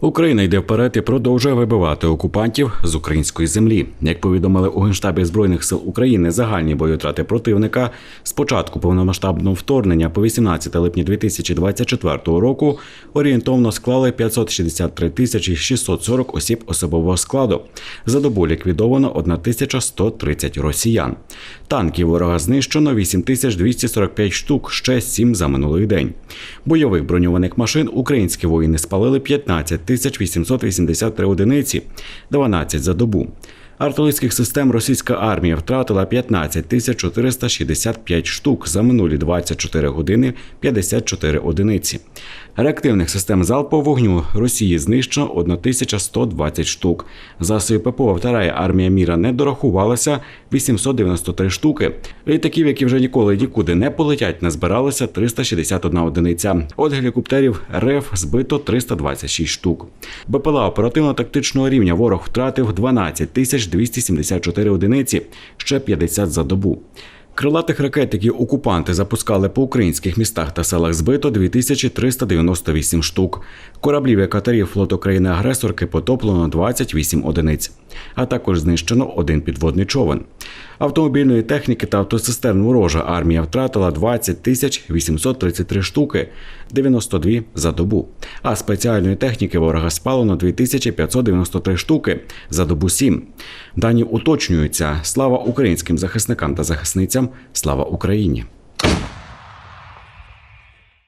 Україна йде вперед і продовжує вибивати окупантів з української землі. Як повідомили у генштабі збройних сил України, загальні бойотрати противника з початку повномасштабного вторгнення по 18 липня 2024 року орієнтовно склали 563 тисячі 640 осіб особового складу. За добу ліквідовано 1130 росіян. Танків ворога знищено 8245 штук, ще 7 за минулий день. Бойових броньованих машин українські воїни спалили 15 тисяч 883 одиниці, 12 за добу. Артилерійських систем російська армія втратила 15 тисяч 465 штук за минулі 24 години 54 одиниці. Реактивних систем залпового вогню Росії знищено 1120 штук. Засоби ППО вторая армія міра не дорахувалася 893 штуки. Літаків, які вже ніколи нікуди не полетять, не збиралося 361 одиниця. От гелікоптерів РФ збито 326 штук. БПЛА оперативно-тактичного рівня ворог втратив 12 тисяч 274 одиниці, ще 50 за добу. Крилатих ракет, які окупанти запускали по українських містах та селах, збито 2398 штук. Кораблів і катерів флоту країни-агресорки потоплено 28 одиниць, а також знищено один підводний човен. Автомобільної техніки та автосистерн ворожа армія втратила 20 тисяч 833 штуки, 92 за добу. А спеціальної техніки ворога спалено 2593 штуки за добу 7. Дані уточнюються. Слава українським захисникам та захисницям. Слава Україні!